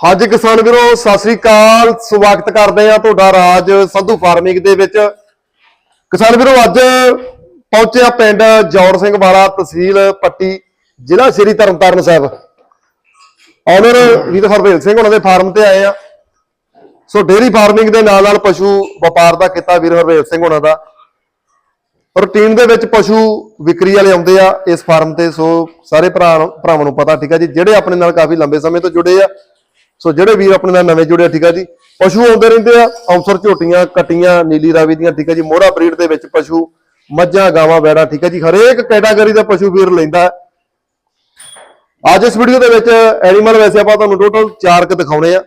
ਹਾਂਜੀ ਕਿਸਾਨ ਵੀਰੋ, ਸਤਿ ਸ੍ਰੀ ਅਕਾਲ। ਸਵਾਗਤ ਕਰਦੇ ਆ ਤੁਹਾਡਾ ਰਾਜ ਸੰਧੂ ਫਾਰਮਿੰਗ ਦੇ ਵਿੱਚ। ਕਿਸਾਨ ਵੀਰੋ, ਅੱਜ ਪਹੁੰਚਿਆ ਪਿੰਡ ਜੌੜ ਸਿੰਘ ਵਾਲਾ ਤਹਿਸੀਲ ਪੱਟੀ, ਜ਼ਿਲ੍ਹਾ ਸ੍ਰੀ ਤਰਨਤਾਰਨ ਸਾਹਿਬ। ਆਨਰ ਵੀਰ ਹਰਵੇਲ ਸਿੰਘ ਉਹਨਾਂ ਦੇ ਫਾਰਮ ਤੇ ਆਏ ਆ। ਸੋ ਡੇਰੀ ਫਾਰਮਿੰਗ ਦੇ ਨਾਲ ਨਾਲ ਪਸ਼ੂ ਵਪਾਰ ਦਾ ਕੀਤਾ ਵੀਰ ਹਰਵੇਲ ਸਿੰਘ ਉਹਨਾਂ ਦਾ। ਰੂਟੀਨ ਦੇ ਵਿੱਚ ਪਸ਼ੂ ਵਿਕਰੀ ਵਾਲੇ ਆਉਂਦੇ ਆ ਇਸ ਫਾਰਮ ਤੇ। ਸੋ ਸਾਰੇ ਭਰਾ ਭਰਾਵਾਂ ਨੂੰ ਪਤਾ ਠੀਕ ਆ ਜੀ, ਜਿਹੜੇ ਆਪਣੇ ਨਾਲ ਕਾਫੀ ਲੰਬੇ ਸਮੇਂ ਤੋਂ ਜੁੜੇ ਆ ਸੋ ਜਿਹੜੇ ਵੀਰ ਆਪਣੇ ਨਾਲ ਨਵੇਂ ਜੁੜੇ ਆ, ਠੀਕ ਆ ਜੀ, ਪਸ਼ੂ ਆਉਂਦੇ ਰਹਿੰਦੇ ਆ ਔਂਸਰ ਝੋਟੀਆਂ, ਕਟੀਆਂ, ਨੀਲੀ ਰਾਵੀ ਦੀਆਂ, ਠੀਕ ਆ ਜੀ, ਮੋਹਰਾ ਬਰੀਡ ਦੇ ਵਿੱਚ ਪਸ਼ੂ, ਮੱਝਾਂ, ਗਾਵਾਂ ਵੈੜਾ ਠੀਕ ਆ ਜੀ, ਹਰੇਕ ਕੈਟਾਗਰੀ ਦਾ ਪਸ਼ੂ ਵੀਰ ਲੈਂਦਾ। ਅੱਜ ਇਸ ਵੀਡੀਓ ਦੇ ਵਿੱਚ ਐਨੀਮਲ ਵੈਸੇ ਆਪਾਂ ਤੁਹਾਨੂੰ ਟੋਟਲ ਚਾਰ ਕ ਦਿਖਾਉਣੇ ਆ।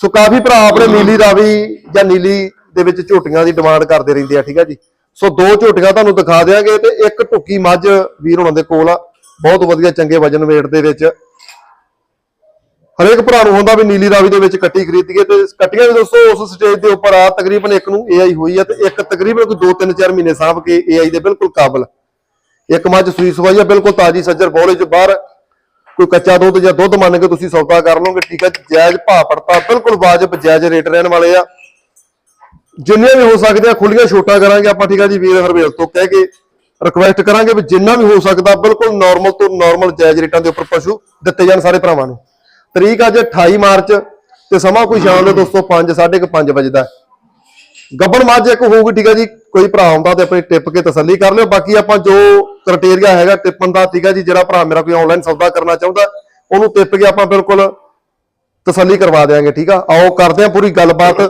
ਸੋ ਕਾਫੀ ਭਰਾ ਆਪਣੇ ਨੀਲੀ ਰਾਵੀ ਜਾਂ ਨੀਲੀ ਦੇ ਵਿੱਚ ਝੋਟੀਆਂ ਦੀ ਡਿਮਾਂਡ ਕਰਦੇ ਰਹਿੰਦੇ ਆ, ਠੀਕ ਆ ਜੀ। ਸੋ ਦੋ ਝੋਟੀਆਂ ਤੁਹਾਨੂੰ ਦਿਖਾ ਦਿਆਂਗੇ ਤੇ ਇੱਕ ਟੁੱਕੀ ਮੱਝ ਵੀਰ ਹੁਣਾਂ ਦੇ ਕੋਲ ਆ। ਬਹੁਤ ਵਧੀਆ ਚੰਗੇ ਵਜਨ weight ਦੇ ਵਿੱਚ। ਹਰੇਕ ਭਰਾ ਨੂੰ ਹੁੰਦਾ ਵੀ ਨੀਲੀ ਰਾਵੀ ਦੇ ਵਿੱਚ ਕੱਟੀ ਖਰੀਦੀਏ ਤੇ ਕੱਟੀਆਂ ਵੀ ਦੋਸਤੋ ਉਸ ਸਟੇਜ ਦੇ ਉੱਪਰ ਆ, ਤਕਰੀਬਨ ਇੱਕ ਨੂੰ AI ਹੋਈ ਆ ਤੇ ਇੱਕ ਤਕਰੀਬਨ ਕੋਈ 2-3-4 ਮਹੀਨੇ ਸਾਂਭ ਕੇ AI ਦੇ ਬਿਲਕੁਲ ਕਾਬਲ। ਇੱਕ ਮੱਝ ਸੂਈ ਸਵਾਈ ਆ, ਬਿਲਕੁਲ ਤਾਜੀ ਸੱਜਰ ਬੋਲੇ ਚ ਬਾਹਰ। ਕੋਈ ਕੱਚਾ ਦੁੱਧ ਜਾਂ ਦੁੱਧ ਮੰਨ ਕੇ ਤੁਸੀਂ ਸੌਦਾ ਕਰ ਲਓਗੇ, ਠੀਕ ਹੈ ਜਾਇਜ਼ ਭਾਅ ਪੜਤਾ, ਬਿਲਕੁਲ ਵਾਜਬ, ਜਾਇਜ਼ ਰੇਟ ਰਹਿਣ ਵਾਲੇ ਆ। ਜਿੰਨੇ ਵੀ ਹੋ ਸਕਦੇ ਆ ਖੁੱਲੀਆਂ ਛੋਟਾ ਕਰਾਂਗੇ, ਆਪਾਂ ਠੀਕ ਆ ਜੀ, ਵੀਰ ਹਰਵੇਲ ਤੋਂ ਕਹਿ ਕੇ ਰਿਕੁਐਸਟ ਕਰਾਂਗੇ ਵੀ ਜਿੰਨਾ ਵੀ ਹੋ ਸਕਦਾ, ਬਿਲਕੁਲ ਨਾਰਮਲ ਤੋਂ ਨਾਰਮਲ ਜਾਇਜ਼ ਰੇਟਾਂ ਦੇ ਉੱਪਰ ਪਸ਼ੂ ਦਿੱਤੇ ਜਾਣ ਸਾਰੇ ਭਰਾਵਾਂ ਨੂੰ। ਤਰੀਕ ਅੱਜ 28 ਮਾਰਚ ਤੇ ਸਮਾਂ ਕੋਈ ਸ਼ਾਮ ਦੇ ਦੋਸਤੋ 5 5:30 ਵਜੇ ਦਾ। ਗੱਬਣ ਮੱਝ ਇੱਕ ਹੋਊਗੀ, ਠੀਕ ਆ ਜੀ, ਕੋਈ ਭਰਾ ਆਉਂਦਾ ਤੇ ਆਪਣੀ ਟਿਪ ਕੇ ਤਸੱਲੀ ਕਰ ਲਿਓ। ਬਾਕੀ ਆਪਾਂ ਜੋ ਕ੍ਰਾਈਟੇਰੀਆ ਹੈਗਾ ਟਿਪਣ ਦਾ, ਠੀਕ ਆ ਜੀ, ਜਿਹੜਾ ਭਰਾ ਮੇਰਾ ਕੋਈ ਆਨਲਾਈਨ ਸੌਦਾ ਕਰਨਾ ਚਾਹੁੰਦਾ, ਉਹਨੂੰ ਟਿਪ ਕੇ ਆਪਾਂ ਬਿਲਕੁਲ ਤਸੱਲੀ ਕਰਵਾ ਦੇਵਾਂਗੇ ਠੀਕ ਆ। ਆਓ, ਕਰਦੇ ਆ ਪੂਰੀ ਗੱਲਬਾਤ।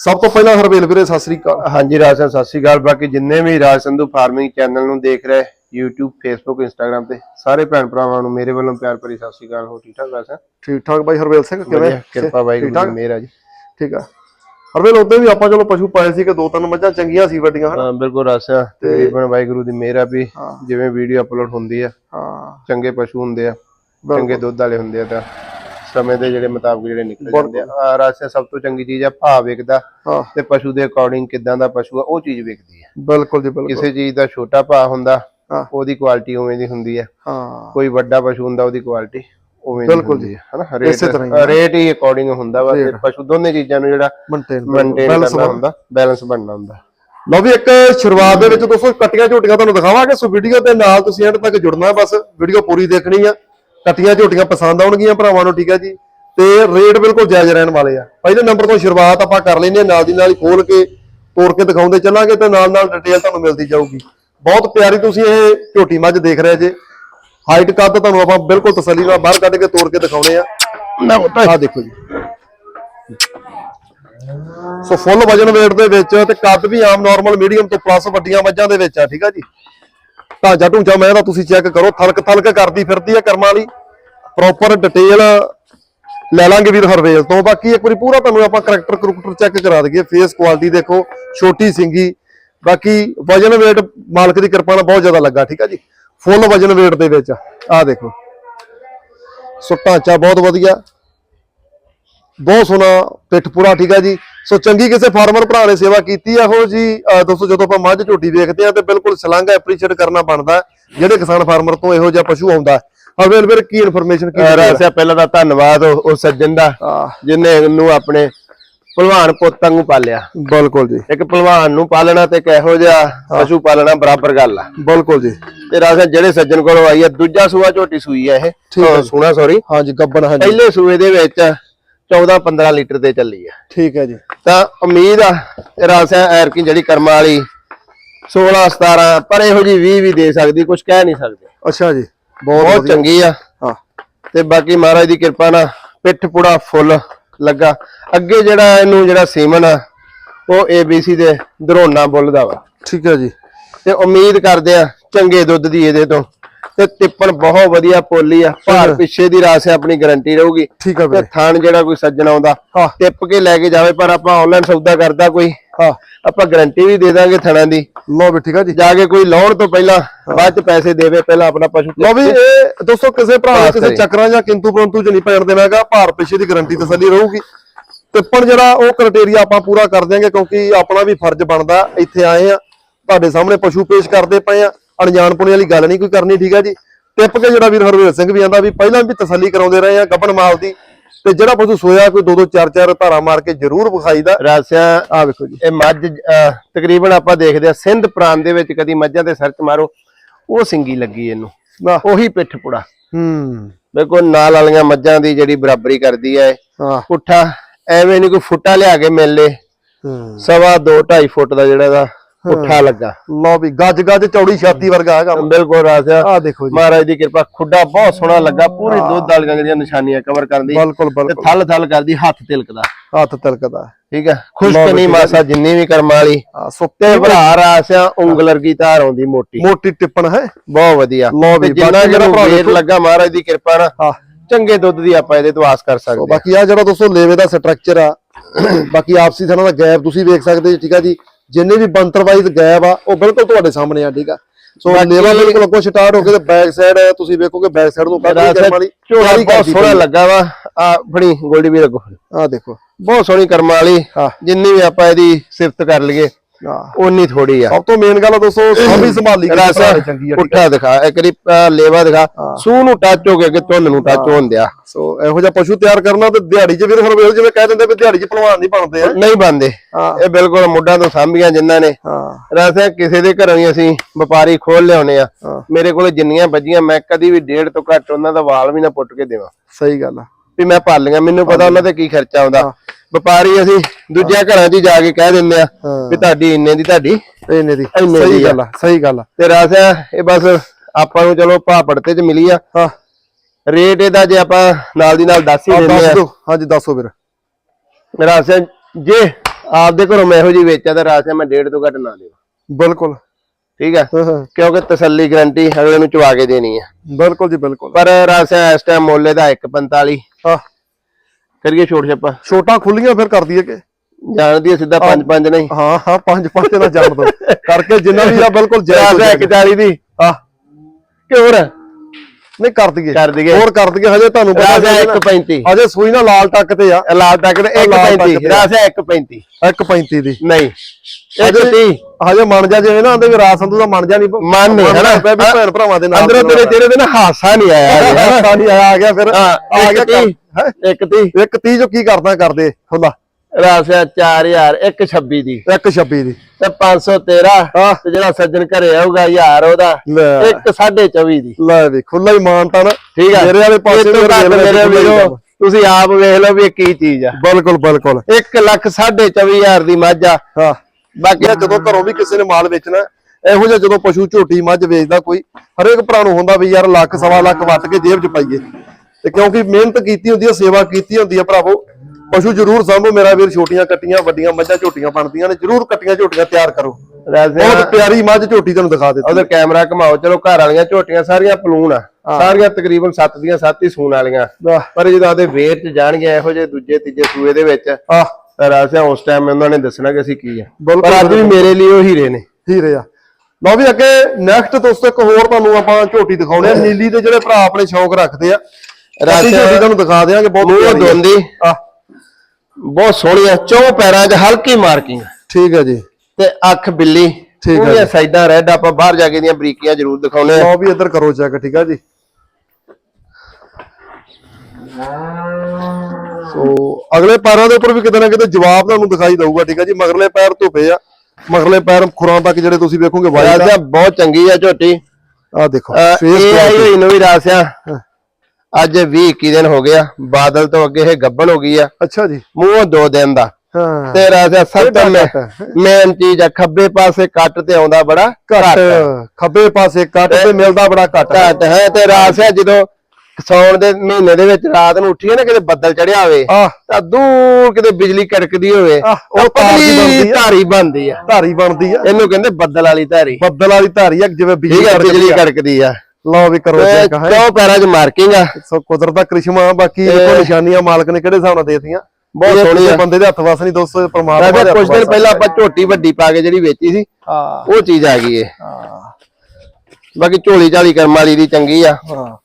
ਸਭ ਤੋਂ ਪਹਿਲਾਂ ਹਰਵੇਲ ਵੀਰੇ, ਸਤਿ ਸ੍ਰੀ ਅਕਾਲ। ਹਾਂਜੀ, ਰਾਜ ਸਾਹਿਬ, ਸਤਿ ਸ਼੍ਰੀ ਅਕਾਲ। ਬਾਕੀ ਜਿੰਨੇ ਵੀ ਰਾਜ ਸੰਧੂ ਫਾਰਮਿੰਗ ਚੈਨਲ ਨੂੰ ਦੇਖ ਰਹੇ YouTube Facebook Instagram ਤੇ ਸਾਰੇ ਭੈਣ ਭਰਾਵਾਂ ਨੂੰ ਮੇਰੇ ਵੱਲੋਂ ਪਿਆਰ ਭਰੀ ਸਤਿ ਸ਼੍ਰੀ ਅਕਾਲ। ਹੋ ਠੀਕ ਠਾਕ ਸਾਹਿਬ ਠੀਕ ਠਾਕ ਬਾਈ ਹਰਵੇਲ ਸਿੰਘ ਕਿਵੇਂ? ਕਿਰਪਾ ਬਾਈ ਗੁਰੂ ਦੀ ਆ ਜੀ। ਠੀਕ ਆ। ਹਰਵੇਲ ਉਦੋਂ ਵੀ ਆਪਾਂ ਚਲੋ ਪਸ਼ੂ ਪਾਏ ਸੀ ਕਿ ਦੋ ਤਿੰਨ ਮੱਝਾਂ ਚੰਗੀਆਂ ਸੀ ਵੱਡੀਆਂ ਹਾਂ ਬਿਲਕੁਲ ਸਾਹਿਬ ਤਕਰੀਬਨ ਵਾਹਿਗੁਰੂ ਦੀ ਮਿਹਰ ਆ ਵੀ। ਜਿਵੇਂ ਵੀਡੀਓ ਅਪਲੋਡ ਹੁੰਦੀ ਆ। ਹਾਂ। ਚੰਗੇ ਪਸ਼ੂ ਹੁੰਦੇ ਆ ਚੰਗੇ ਦੁੱਧ ਵਾਲੇ ਹੁੰਦੇ ਆ ਤਾਂ ਸਮੇਂ ਦੇ ਜਿਹੜੇ ਮੁਤਾਬਕ ਜਿਹੜੇ ਨਿਕਲ ਜਾਂਦੇ ਆ। ਸਾਹਿਬ ਸਭ ਤੋਂ ਚੰਗੀ ਚੀਜ਼ ਆ ਭਾਅ ਵਿਕਦਾ ਹਾਂ। ਤੇ ਪਸ਼ੂ ਦੇ ਅਕੋਰਡਿੰਗ ਕਿਦਾਂ ਦਾ ਪਸ਼ੂ ਆ ਉਹ ਚੀਜ਼ ਵਿਕਦੀ ਆ। ਬਿਲਕੁਲ ਜੀ ਬਿਲਕੁਲ। ਕਿਸੇ ਚੀਜ਼ ਦਾ ਛੋਟਾ ਭਾਅ ਹੁੰਦਾ। ਉਹਦੀ ਕੁਆਲਿਟੀ ਉਵੇਂ ਦੀ ਹੁੰਦੀ ਆ ਹਾਂ। ਕੋਈ ਵੱਡਾ ਪਸ਼ੂ ਹੁੰਦਾ ਉਹਦੀ ਕੁਆਲਿਟੀ ਉਵੇਂ ਦੀ ਬਿਲਕੁਲ ਹੁੰਦੀ ਹੈ ਹਨਾ? ਹੀ ਰੇਟ ਰੇਟ ਹੀ ਅਕੋਰਡਿੰਗ ਹੁੰਦਾ ਵਾ ਤੇ ਪਸ਼ੂ ਦੋਨੇ ਚੀਜ਼ਾਂ ਨੂੰ ਜਿਹੜਾ ਮੇਨਟੇਨ ਕਰਨਾ ਹੁੰਦਾ ਬੈਲੈਂਸ ਬਣਨਾ ਹੁੰਦਾ। ਲਓ ਵੀ ਇੱਕ ਸ਼ੁਰੂਆਤ ਦੇ ਵਿੱਚ ਦੋਸਤੋ ਕੱਟੀਆਂ ਝੋਟੀਆਂ ਤੁਹਾਨੂੰ ਦਿਖਾਵਾਂਗੇ ਸੋ ਵੀਡੀਓ ਦੇ ਨਾਲ ਤੁਸੀਂ ਐਂਡ ਤੱਕ ਜੁੜਨਾ ਬਸ। ਵੀਡੀਓ ਪੂਰੀ ਦੇਖਣੀ ਆ। ਕੱਟੀਆਂ ਝੋਟੀਆਂ ਪਸੰਦ ਆਉਣਗੀਆਂ ਭਰਾਵਾਂ ਨੂੰ ਠੀਕ ਹੈ ਜੀ? ਤੇ ਰੇਟ ਬਿਲਕੁਲ ਜਾਇਜ਼ ਰਹਿਣ ਵਾਲੇ ਆ। ਪਹਿਲੇ ਨੰਬਰ ਤੋਂ ਸ਼ੁਰੂਆਤ ਆਪਾਂ ਕਰ ਲੈਂਦੇ ਹਾਂ ਨਾਲ ਦੀ ਨਾਲ ਹੀ ਖੋਲ ਕੇ ਤੋੜ ਕੇ ਦਿਖਾਉਂਦੇ ਚੱਲਾਂਗੇ ਤੇ ਨਾਲ ਨਾਲ ਡਿਟੇਲ ਤੁਹਾਨੂੰ ਮਿਲਦੀ ਜਾਊਗੀ। ਬਹੁਤ ਪਿਆਰੀ ਤੁਸੀਂ ਇਹ ਝੋਟੀ ਮੱਝ ਦੇਖ ਰਹੇ ਜੇ। ਹਾਈਟ ਕੱਦ ਤੁਹਾਨੂੰ ਆਪਾਂ ਬਿਲਕੁਲ ਤਸੱਲੀ ਨਾਲ ਬਾਹਰ ਕੱਢ ਕੇ ਤੋੜ ਕੇ ਦਿਖਾਉਣੇ ਆ। ਆਹ ਦੇਖੋ ਜੀ। ਸੋ ਫੁੱਲ ਵਜਨ weight ਦੇ ਵਿੱਚ ਤੇ ਕੱਦ ਵੀ ਆਮ ਨਾਰਮਲ ਮੀਡੀਅਮ ਤੋਂ ਪਲੱਸ ਵੱਡੀਆਂ ਮੱਝਾਂ ਦੇ ਵਿੱਚ ਆ ਠੀਕ ਆ ਜੀ। ਢਾਂਚਾ ਢੂੰਚਾ ਮੈਂ ਤਾਂ ਤੁਸੀਂ ਚੈੱਕ ਕਰੋ ਥਲਕ ਥਲਕ ਕਰਦੀ ਫਿਰਦੀ ਆ ਕਰਮਾਂ ਵਾਲੀ। ਪ੍ਰੋਪਰ ਡਿਟੇਲ ਲੈ ਲਾਂਗੇ ਵੀਰ ਹਰਵੇਲ ਤੋਂ। ਬਾਕੀ ਇੱਕ ਵਾਰੀ ਪੂਰਾ ਤੁਹਾਨੂੰ ਆਪਾਂ ਕਰੈਕਟਰ ਕਰੂਕਟਰ ਚੈੱਕ ਕਰਾ ਦਈਏ। ਫੇਸ ਕੁਆਲਿਟੀ ਦੇਖੋ ਛੋਟੀ ਸਿੰਗੀ ਬਾਕੀ ਵਜਨ weight ਮਾਲਕ ਦੀ ਕਿਰਪਾ ਨਾਲ ਬਹੁਤ ਜ਼ਿਆਦਾ ਲੱਗਾ ਠੀਕ ਆ ਜੀ? ਫੁੱਲ ਵਜਨ weight ਦੇ ਵਿੱਚ ਆਹ ਦੇਖੋ। ਸੋ ਢਾਂਚਾ ਬਹੁਤ ਵਧੀਆ। ਬਹੁਤ ਸੋਹਣਾ ਪਿੱਠ ਪੂਰਾ ਠੀਕ ਹੈ ਜੀ? ਸੋ ਚੰਗੀ ਕਿਸੇ ਫਾਰਮਰ ਭਰਾ ਨੇ ਸੇਵਾ ਕੀਤੀ ਆ ਇਹੋ ਜੀ ਦੋਸਤੋ ਜਦੋਂ ਆਪਾਂ ਮੱਝ ਝੋਟੀ ਵੇਖਦੇ ਆ ਤੇ ਬਿਲਕੁਲ ਸ਼ਲਾਘਾ ਐਪਰੀਸ਼ੀਏਟ ਕਰਨਾ ਬਣਦਾ ਹੈ, ਜਿਹੜੇ ਕਿਸਾਨ ਫਾਰਮਰ ਤੋਂ ਇਹੋ ਜਿਹਾ ਪਸ਼ੂ ਆਉਂਦਾ। ਹਰਵੇਲ ਵੀਰ ਕੀ ਇਨਫੋਰਮੇਸ਼ਨ ਕੀ ਸਾਹਿਬ ਪਹਿਲਾਂ ਤਾਂ ਧੰਨਵਾਦ ਉਹ ਸੱਜਣ ਦਾ ਆ ਜਿਨੇ ਨੂੰ ਆਪਣੇ ਭਲਵਾਨ ਪੁੱਤ ਵਾਂਗੂ ਪਾਲਿਆ। ਬਿਲਕੁਲ ਜੀ। ਇੱਕ ਭਲਵਾਨ ਨੂੰ ਪਾਲਣਾ ਤੇ ਇੱਕ ਇਹੋ ਜਿਹਾ ਪਸ਼ੂ ਪਾਲਣਾ ਬਰਾਬਰ ਗੱਲ ਆ। ਬਿਲਕੁਲ ਜੀ। ਤੇ ਸਾਹਿਬ ਜਿਹੜੇ ਸੱਜਣ ਕੋਲੋਂ ਆਈ ਆ ਦੂਜਾ ਸੂਆ ਝੋਟੀ ਸੂਈ ਆ ਇਹ। ਸੋਹਣਾ ਸੌਰੀ ਹਾਂਜੀ ਗੱਬਨ ਹਾਂਜੀ। ਪਹਿਲੇ ਸੂਏ ਦੇ ਵਿੱਚ 14 15 ਲੀਟਰ ਤੇ ਚੱਲੀ ਆ। ਠੀਕ ਹੈ ਜੀ। ਤਾਂ ਉਮੀਦ ਆ ਸਾਹਿਬ ਐਰਕੀ ਜਿਹੜੀ ਕਰਮਾਂ ਵਾਲੀ 16 17 ਪਰ ਇਹੋ ਜੀ 20 ਵੀ ਦੇ ਸਕਦੀ ਕੁਝ ਕਹਿ ਨਹੀਂ ਸਕਦੇ। ਅੱਛਾ ਜੀ। ਬਹੁਤ ਚੰਗੀ ਆ। ਹਾਂ। ਤੇ ਬਾਕੀ ਮਹਾਰਾਜ ਦੀ ਕਿਰਪਾ ਨਾਲ ਪਿੱਠ ਪੁੜਾ ਫੁੱਲ ਲੱਗਾ। ਅੱਗੇ ਜਿਹੜਾ ਇਹਨੂੰ ਜਿਹੜਾ ਸੀਮਨ ਆ ਉਹ ABC ਦੇ ਦਰੋਨਾ ਬੁੱਲ ਦਾ ਵਾ। ਠੀਕ ਹੈ ਜੀ। ਤੇ ਉਮੀਦ ਕਰਦੇ ਆ ਚੰਗੇ ਦੁੱਧ ਦੀ ਇਹਦੇ ਤੋਂ। ਤੇ ਤਿੱਪਣ ਬਹੁਤ ਵਧੀਆ ਪੋਲੀ ਆ। ਭਾਰ ਪਿੱਛੇ ਦੀ ਰਾਸ ਹੈ ਆਪਣੀ ਗਾਰੰਟੀ ਰਹੂਗੀ। ਠੀਕ ਹੈ ਤੇ ਥਾਣ ਜਿਹੜਾ ਕੋਈ ਸੱਜਣ ਆਉਂਦਾ ਟਿੱਪ ਕੇ ਲੈ ਕੇ ਜਾਵੇ ਪਰ ਆਪਾਂ ਆਨਲਾਈਨ ਸੌਦਾ ਕਰਦਾ ਕੋਈ। ਹਾਂ। ਆਪਾਂ ਗਾਰੰਟੀ ਵੀ ਦੇ ਦਾਂਗੇ ਥਣਾਂ ਦੀ। ਲਓ ਵੀ ਠੀਕ ਹੈ ਜੀ। ਜਾ ਕੇ ਕੋਈ ਲਾਉਣ ਤੋਂ ਪਹਿਲਾਂ ਬਾਅਦ ਚ ਪੈਸੇ ਦੇਵੇ ਪਹਿਲਾਂ ਆਪਣਾ ਪਸ਼ੂ ਲਓ ਵੀ ਇਹ ਦੋਸਤੋ ਕਿਸੇ ਭਰਾ ਨੂੰ ਕਿਸੇ ਕਰੀ। ਚੱਕਰਾਂ ਜਾਂ ਕਿੰਤੂ ਪਰੰਤੂ ਚ ਨਹੀਂ ਪੈਣ ਦੇਣਾਗਾ ਭਾਰ ਪਿੱਛੇ ਦੀ ਗਾਰੰਟੀ ਤਸੱਲੀ ਰਹੂਗੀ। ਟਿੱਪਣ ਜਿਹੜਾ ਉਹ ਕ੍ਰਾਈਟੇਰੀਆ ਆਪਾਂ ਪੂਰਾ ਕਰ ਦਿਆਂਗੇ ਕਿਉਂਕਿ ਆਪਣਾ ਵੀ ਫਰਜ਼ ਬਣਦਾ ਇੱਥੇ ਆਏ ਆ ਤੁਹਾਡੇ ਸਾਹਮਣੇ ਪਸ਼ੂ ਪੇਸ਼ ਕਰਦੇ ਪਏ ਆ ਅਣਜਾਣਪੁਣੇ ਵਾਲੀ ਗੱਲ ਨਹੀਂ ਕੋਈ ਕਰਨੀ ਠੀਕ ਹੈ ਜੀ। ਟਿੱਪ ਕੇ ਜਿਹੜਾ ਵੀਰ ਹਰਵੇਲ ਸਿੰਘ ਵੀ ਆਂਦਾ ਵੀ ਪਹਿਲਾਂ ਵੀ ਤਸੱਲੀ ਕਰਾਉਂਦੇ ਰਹੇ ਆ ਗੱਬਨ ਮਾਲ ਦੀ ਤੇ ਜਿਹੜਾ ਪਸ਼ੂ ਸੋਇਆ ਕੋਈ ਦੋ ਦੋ ਚਾਰ ਚਾਰ ਧਾਰਾ ਮਾਰ ਕੇ ਜ਼ਰੂਰ ਵਿਖਾਈਦਾ। ਰਾਸਿਆ ਆ ਵੇਖੋ ਜੀ। ਇਹ ਮੱਝ ਤਕਰੀਬਨ ਆਪਾਂ ਦੇਖਦੇ ਆ ਸਿੰਧ ਪ੍ਰਾਂਤ ਦੇ ਵਿੱਚ ਕਦੀ ਮੱਝਾਂ ਤੇ ਸਰਚ ਮਾਰੋ ਉਹ ਸਿੰਗੀ ਲੱਗੀ ਇਹਨੂੰ। ਵਾਹ। ਉਹੀ ਪਿੱਠ ਪੁੜਾ। ਹੂੰ। ਦੇਖੋ ਨਾਲ ਵਾਲੀਆਂ ਮੱਝਾਂ ਦੀ ਜਿਹੜੀ ਬਰਾਬਰੀ ਕਰਦੀ ਹਾਂ ਪੁੱਠਾ ਐਵੇਂ ਨਹੀਂ ਕੋਈ ਫੁੱਟਾ ਲਿਆ ਕੇ ਮਿਲ ਲੇ। ਹੂੰ। ਸਵਾ 2 2.5 ਫੁੱਟ ਦਾ ਜਿਹੜਾ ਦਾ ਪੁੱਠਾ ਲੱਗਾ। ਲਓ ਵੀ ਗੱਜ ਗੱਜ ਚੌੜੀ ਛਾਤੀ ਵਰਗਾ ਹੈਗਾ। ਬਿਲਕੁਲ ਰਾਸਿਆ ਆ ਦੇਖੋ ਜੀ। ਮਹਾਰਾਜ ਦੀ ਕਿਰਪਾ ਖੁੱਡਾ ਬਹੁਤ ਸੋਹਣਾ ਲੱਗਾ ਪੂਰੀ ਦੁੱਧ ਵਾਲੀਆਂ ਜਿਹੜੀਆਂ ਨਿਸ਼ਾਨੀਆਂ ਕਵਰ ਕਰਦੀ ਬਿਲਕੁਲ ਤੇ ਬਿਲਕੁਲ। ਥਲ ਥਲ ਕਰਦੀ ਹੱਥ ਤਿਲਕਦਾ। ਹੱਥ ਤਿਲਕਦਾ। ਠੀਕ ਹੈ? ਖੁਸ਼ਕ ਨਹੀਂ ਮਾਸਾ ਜਿੰਨੀ ਵੀ ਕਰਮ ਵਾਲੀ। ਆ ਸੋ ਤੇ ਭਰਾ ਰਾਸਿਆ ਉਂਗਲ ਵਰਗੀ ਧਾਰ ਆਉਂਦੀ ਮੋਟੀ। ਮੋਟੀ ਟਿੱਪਣ ਹੈ। ਬਹੁਤ ਵਧੀਆ। ਲਓ ਵੀ, ਜਿੰਨਾ ਜਿਹੜਾ ਭਰਾ। ਲੱਗਾ ਮਹਾਰਾਜ ਦੀ ਕਿਰਪਾ ਨਾਲ ਚੰਗੇ ਦੁੱਧ ਦੀ ਆਪਾਂ ਇਹਦੇ ਤੋਂ ਆਸ ਕਰ ਸਕਦੇ ਹਾਂ। ਬਾਕੀ ਆ ਜਿਹੜਾ ਦੋਸਤੋ ਲੇਵੇ ਦਾ ਸਟਰਕਚਰ ਆ ਬਾਕੀ ਆਪਸੀ ਥਾਣਾ ਦਾ ਗੈਪ ਤੁਸੀਂ ਵੇਖ ਸਕਦੇ ਜੀ ਠੀਕ ਆ ਜੀ। ਜਿੰਨੇ ਵੀ ਬੰਤਰ ਵਾਈਜ਼ ਗੈਪ ਆ ਉਹ ਬਿਲਕੁਲ ਤੁਹਾਡੇ ਸਾਹਮਣੇ ਆ ਠੀਕ ਆ? ਸੋ ਲੇਵਾ ਬਿਲਕੁਲ ਅੱਗੋਂ ਸਟਾਰਟ ਹੋ ਕੇ ਤੇ ਬੈਕ ਸਾਈਡ ਤੁਸੀਂ ਵੇਖੋਗੇ ਬੈਕ ਸਾਈਡ ਨੂੰ ਕਾਫੀ ਕਰਮ ਵਾਲੀ ਝੋਲਾ ਬਹੁਤ ਸੋਹਣਾ। ਲੱਗਾ ਵਾ। ਆ ਫੜੀ ਗੋਲਡੀ ਵੀ ਲੱਗੋ ਆ ਦੇਖੋ। ਬਹੁਤ ਸੋਹਣੀ ਕਰਮ ਵਾਲੀ। ਜਿੰਨੀ ਵੀ ਆਪਾਂ ਇਹਦੀ ਸਿਫਤ ਕਰ ਲਈਏ। ਓਨੀ ਥੋੜੀ ਆ। ਸਭ ਤੋਂ ਮੇਨ ਗੱਲ ਆ ਦੋਸਤੋ ਸਭੀ ਸੰਭਾਲੀ ਰਾਸਾ ਚੰਗੀ ਆ ਪੁੱਠਾ ਦਿਖਾ ਇੱਕ ਵਾਰੀ ਅਹ, ਲੇਵਾ ਦਿਖਾ। ਸੂ ਨੂੰ ਟੱਚ ਹੋ ਕੇ ਕਿ ਧੁੰਨ ਨੂੰ ਟੱਚ ਹੋਣ ਦਿਆ ਸੋ ਇਹੋ ਜਿਹਾ ਪਸ਼ੂ ਤਿਆਰ ਕਰਨਾ ਤੇ ਦਿਹਾੜੀ 'ਚ ਵੀਰ ਹਰਵੇਲ ਜਿਵੇਂ ਕਹਿ ਦਿੰਦੇ ਵੀ ਦਿਹਾੜੀ 'ਚ ਭਲਵਾਨ ਨਹੀਂ ਬਣਦੇ ਆ। ਨਹੀਂ ਹਾਂ। ਇਹ ਬਿਲਕੁਲ ਮੁੱਢਾਂ ਤੋਂ ਸਾਂਭੀਆਂ ਜਿਨ੍ਹਾਂ ਨੇ। ਹਾਂ। ਰਾਸਾ ਕਿਸੇ ਦੇ ਘਰੋਂ ਹੀ ਅਸੀਂ ਵਪਾਰੀ ਖੋਲ ਲਿਆਉਨੇ ਆ। ਮੇਰੇ ਕੋਲ ਜਿੰਨੀਆਂ ਵੱਜੀਆਂ ਮੈਂ ਕਦੀ ਵੀ ਡੇਢ ਤੋਂ ਘੱਟ ਉਹਨਾਂ ਦਾ ਵਾਲ ਵੀ ਨਾ ਪੁੱਟ ਕੇ ਦੇਵਾਂ। ਸਹੀ ਗੱਲ ਆ। ਵੀ ਮੈਂ ਪਾਲੀਆਂ ਮੈਨੂੰ ਪਤਾ ਉਹਨਾਂ ਤੇ ਕੀ ਖਰਚਾ ਆਉਂਦਾ। ਵਪਾਰੀ ਅਸੀਂ ਦੂਜਿਆਂ ਘਰਾਂ 'ਚ ਹੀ ਜਾ ਕੇ ਕਹਿ ਦਿੰਦੇ ਆ ਹਾਂ। ਵੀ ਤੁਹਾਡੀ ਇੰਨੇ ਦੀ ਤੁਹਾਡੀ ਦੀ। ਇੰਨੇ ਸਹੀ ਦੀ ਆ। ਗੱਲ ਆ ਸਹੀ ਗੱਲ ਆ। ਤੇ ਰਾਸਾ ਇਹ ਬਸ ਆਪਾਂ ਨੂੰ ਚਲੋ ਭਾਪੜਤੇ 'ਚ ਮਿਲੀ ਆ। ਹਾਂ। ਰੇਟ ਇਹਦਾ ਜੇ ਆਪਾਂ ਨਾਲ ਦੀ ਨਾਲ ਦੱਸ ਹੀ ਆ ਦਿੰਦੇ ਆ। ਹਾਂਜੀ ਦੱਸੋ ਵੀਰ। ਰਾਸਿਆ ਜੇ ਆਪਦੇ ਘਰੋਂ ਮੈਂ ਇਹੋ ਜੀ ਵੇਚਿਆ ਤਾਂ ਰਾਸਿਆ ਮੈਂ ਡੇਢ ਤੋਂ ਘੱਟ ਨਾ ਦੇਵਾਂ। ਬਿਲਕੁਲ। ਠੀਕ ਆ? ਹਾਂ ਹਾਂ। ਕਿਉਂਕਿ ਤਸੱਲੀ ਗਰੰਟੀ ਅਗਲੇ ਨੂੰ ਚਵਾ ਕੇ ਦੇਣੀ ਆ। ਬਿਲਕੁਲ ਜੀ ਬਿਲਕੁਲ। ਪਰ ਰਾਸਿਆ ਇਸ ਟਾਈਮ ਮੁੱਲ ਇਹਦਾ 145 ਹਾਂ। ਕਰੀਏ ਛੋਟ ਛੱਪਾ? ਛੋਟਾ ਖੁੱਲੀਆਂ ਫਿਰ ਕਰ ਦਈਏ ਕਿ? ਜਾਣਦੀ ਆ ਸਿੱਧਾ 5 5 ਨਹੀਂ। ਹਾਂ ਹਾਂ ਪੰਜ ਪੰਜ ਨਾ ਜਾਣ ਦੋ। ਕਰਕੇ ਜਿੰਨਾ ਵੀ ਆ ਬਿਲਕੁਲ ਜਾਇਜ਼ 140 ਦੀ। ਹਾਂ। ਕਿ ਹੋਰ? ਨਹੀਂ ਕਰ ਦਈਏ। ਕਰ ਦਈਏ। ਹੋਰ ਕਰ ਦਈਏ ਹਜੇ ਤੁਹਾਨੂੰ ਪਤਾ ਨਾ, 135 ਹਜੇ ਸੂਈ ਨਾ ਲਾਲ ਟੱਕ ਤੇ ਆ। ਲਾਲ ਤੱਕ ਤੇ ਲਾਲ ਤੱਕ 135 ਤੇ। ਰਾਸਿਆ 135 1.35 ਦੀ। ਨਹੀਂ। ਹਜੇ 130 ਹਜੇ ਮਨ ਜਾ ਜਿਵੇਂ ਨਾ ਆਂਦੇ ਵੀ ਸੰਧੂ ਦਾ ਮਨ ਜਾ ਨਹੀਂ। ਮਨ ਨਹੀਂ? ਪਿਆ ਵੀ ਭੈਣ ਭਰਾਵਾਂ ਦੇ ਨਾਲ ਅੰਦਰੋਂ ਤੇਰੇ ਚਿਹਰੇ ਤੇ ਨਾ ਹਾਸਾ ਨਹੀਂ ਆਇਆ? ਹਾਸਾ ਨਹੀਂ ਆਇਆ ਆ ਗਿਆ ਫਿਰ। ਹਾਂ ਆ ਗਿਆ ਕੰਮ। 130 130 ਇੱਕ 30 ਜੋ ਕੀ ਕਰਦਾ ਕਰਦੇ ਖੁੱਲਾ ਰਾਸਿਆ 4000 126 ਦੀ। 126 ਦੀ। ਤੇ 513 ਹਾਂ। ਤੇ ਜਿਹੜਾ ਸੱਜਣ ਘਰੇ ਆਊਗਾ ਯਾਰ ਉਹਦਾ। ਲੈ। ਇੱਕ 24 ਦੀ। ਲੈ ਵੀ ਖੁੱਲਾ ਹੀ ਮਾਨਤਾ ਨਾ। ਠੀਕ ਆ। ਮੇਰੇ ਵਾਲੇ ਪਾਸੇ ਮੇਰੇ ਹੀ ਵੀਰੋ। ਤੁਸੀਂ ਆਪ ਵੇਖ ਲਓ ਵੀ ਕੀ ਚੀਜ਼ ਆ। ਬਿਲਕੁਲ ਬਿਲਕੁਲ। 1 ਲੱਖ 24000 ਦੀ ਮੱਝ ਆ। ਹਾਂ। ਬਾਕੀ ਜਦੋਂ ਘਰੋਂ ਵੀ ਕਿਸੇ ਨੇ ਮਾਲ ਵੇਚਣਾ ਇਹੋ ਜਿਹਾ ਜਦੋਂ ਪਸ਼ੂ ਝੋਟੀ ਮੱਝ ਵੇਚਦਾ ਕੋਈ ਹਰੇਕ ਭਰਾ ਨੂੰ ਹੁੰਦਾ ਵੀ ਯਾਰ ਲੱਖ ਸਵਾ ਲੱਖ ਵੱਟ ਕੇ ਜੇਬ 'ਚ ਪਾਈਏ। ਤੇ ਕਿਉਂਕਿ ਮਿਹਨਤ ਕੀਤੀ ਹੁੰਦੀ ਹੈ ਸੇਵਾ ਕੀਤੀ ਹੁੰਦੀ ਹੈ ਭਰਾਵੋ। ਪਸ਼ੂ ਜ਼ਰੂਰ ਸਾਂਭੋ ਮੇਰਾ ਵੀਰ ਛੋਟੀਆਂ ਕੱਟੀਆਂ ਵੱਡੀਆਂ ਮੱਝਾਂ ਝੋਟੀਆਂ ਬਣਦੀਆਂ ਨੇ ਜ਼ਰੂਰ ਕੱਟੀਆਂ ਝੋਟੀਆਂ ਤਿਆਰ ਕਰੋ। ਬਹੁਤ ਪਿਆਰੀ ਮੱਝ ਝੋਟੀ ਤੁਹਾਨੂੰ ਦਿਖਾ ਦਿੱਤੀ। ਉਧਰ ਕੈਮਰਾ ਘਮਾਓ ਚਲੋ ਘਰ ਵਾਲੀਆਂ ਝੋਟੀਆਂ ਸਾਰੀਆਂ ਪਲੂਣ ਆ। ਸਾਰੀਆਂ ਤਕਰੀਬਨ 7 ਦੀਆਂ 7 ਹੀ ਸੂਣ ਵਾਲੀਆਂ। ਪਰ ਜਦੋਂ ਆਦੇ ਵੇਰ ਚ ਜਾਣਗੇ ਇਹੋ ਜਿਹੇ ਦੂਜੇ ਤੀਜੇ ਸੂਏ ਦੇ ਵਿੱਚ ਆਹ ਤਾਂ ਰਾਸਿਆ ਉਸ ਟਾਈਮ ਉਹਨਾਂ ਨੇ ਦੱਸਣਾ ਕਿ ਅਸੀਂ ਕੀ ਆ। ਪਰ ਅੱਜ ਵੀ ਮੇਰੇ ਲਈ ਉਹ ਹੀਰੇ ਨੇ। ਹੀਰੇ ਆ। ਲਓ ਵੀ ਅੱਗੇ ਨੈਕਸਟ ਦੋਸਤੋ ਇੱਕ ਹੋਰ ਤੁਹਾਨੂੰ ਆਪਾਂ ਝੋਟੀ ਦਿਖਾਉਣੇ ਆ ਨੀਲੀ ਦੇ ਜਿਹੜੇ ਭਰਾ ਆਪਣੇ ਸ਼ੌਂਕ ਰੱਖਦੇ ਆ ਰਾਜਾ- ਝੋਟੀ ਤੁਹਾਨੂੰ ਦਿਖਾ ਦੇਵਾਂਗੇ ਬਹੁਤ ਮੂੰਹ ਪਿਆਰੀ ਆ। ਦੋਂਦੀ ਆ ਬਹੁਤ ਸੋਹਣੀਆਂ ਚੌ ਪੈਰਾਂ 'ਚ ਹਲਕੀ ਮਾਰਕਿੰਗ। ਠੀਕ ਹੈ ਜੀ। ਤੇ ਅੱਖ ਬਿੱਲੀ ਠੀਕ ਆ ਉਹਦੀਆਂ ਜੀ। ਸਾਈਡਾਂ ਰੈੱਡ ਆਪਾਂ ਬਾਹਰ ਜਾ ਕੇ ਦੀਆਂ ਬਰੀਕੀਆਂ ਜ਼ਰੂਰ ਦਿਖਾਉਣੇ ਆ ਲਓ ਵੀ ਇੱਧਰ ਕਰੋ ਚੈੱਕ ਠੀਕ ਆ ਜੀ। ਸੋ ਅਗਲੇ ਪੈਰਾਂ ਦੇ ਉੱਪਰ ਵੀ ਕਿਤੇ ਨਾ ਕਿਤੇ ਜਵਾਬ ਤੁਹਾਨੂੰ ਦਿਖਾਈ ਦਊਗਾ ਠੀਕ ਆ ਜੀ। ਮਗਰਲੇ ਪੈਰ ਧੁੱਪੇ ਆ ਮਗਰਲੇ ਪੈਰ ਖੁਰਾਂ ਤੱਕ ਜਿਹੜੇ ਤੁਸੀਂ ਵੇਖੋਗੇ ਵਾਈਟ ਰਾਜਾ ਬਹੁਤ ਚੰਗੀ ਆ ਝੋਟੀ। ਆ ਦੇਖੋ ਫੇਸ ਇਹ ਆਈ ਹੋਈ ਨੂੰ ਵੀ ਰਾਸਿਆ। ਅੱਜ 20 21 ਦਿਨ ਹੋ ਗਿਆ ਬਾਦਲ ਤੋਂ ਅੱਗੇ ਇਹ ਗੱਬਣ ਹੋ ਗਈ ਆ। ਅੱਛਾ ਜੀ। ਮੂੰਹ ਦੋ ਦਿਨ ਦਾ। ਹਾਂ। ਤੇ ਰਾਸਿਆ ਸਭ ਤੋਂ ਕੱਟ ਮੇਨ ਚੀਜ਼ ਆ ਖੱਬੇ ਪਾਸੇ ਕੱਟ ਤੇ ਆਉਂਦਾ ਬੜਾ ਘੱਟ ਖੱਬੇ ਪਾਸੇ ਕੱਟ ਤੇ ਮਿਲਦਾ ਬੜਾ ਘੱਟ। ਘੱਟ ਹੈ ਤੇ ਰਾਸਿਆ ਜਦੋਂ ਸੌਣ ਦੇ ਮਹੀਨੇ ਦੇ ਵਿੱਚ ਰਾਤ ਨੂੰ ਉੱਠੀਏ ਨਾ ਕਿਤੇ ਬੱਦਲ ਚੜਿਆ ਹੋਵੇ ਤਾਂ ਦੂਰ ਕਿਤੇ ਬਿਜਲੀ ਕੜਕਦੀ ਹੋਵੇ ਉਹ ਤਾਰ ਪਤਲੀ। ਧਾਰੀ ਬਣਦੀ ਆ। ਧਾਰੀ ਬਣਦੀ ਆ। ਇਹਨੂੰ ਕਹਿੰਦੇ ਬੱਦਲ ਵਾਲੀ ਧਾਰੀ। ਬੱਦਲ ਵਾਲੀ ਧਾਰੀ ਆ ਜਿਵੇਂ ਬਿਜਲੀ ਹੈ ਕੜਕਦੀ ਆ। ਲਓ ਵੀ ਕਰੋ ਚੈੱਕ ਹੈ। ਚੌ ਪੈਰਾਂ 'ਚ ਮਾਰਕਿੰਗ ਆ? ਸੋ ਕੁਦਰਤ ਦਾ ਕ੍ਰਿਸ਼ਮਾ ਬਾਕੀ ਦੇਖੋ ਨਿਸ਼ਾਨੀਆਂ ਮਾਲਕ ਨੇ ਕਿਹੜੇ ਹਿਸਾਬ ਨਾਲ ਦੇਤੀਆਂ। ਬਹੁਤ ਸੋਹਣੀ। ਬੰਦੇ ਦੇ ਹੱਥ ਵਸ ਨਹੀਂ ਦੋਸਤੋ ਪ੍ਰਮਾਤਮਾ ਦੇ ਕੁਝ ਦਿਨ। ਪਹਿਲਾਂ ਆਪਾਂ ਝੋਟੀ ਵੱਡੀ ਪਾ ਕੇ ਜਿਹੜੀ ਵੇਚੀ ਸੀ ਹਾਂ। ਉਹ ਚੀਜ਼ ਆ ਗਈ ਏ ਹਾਂ। ਬਾਕੀ ਝੋਲੀ ਝਾਲੀ ਕਰਮ ਵਾਲੀ ਦੀ ਚੰਗੀ ਆ। ਹਾਂ।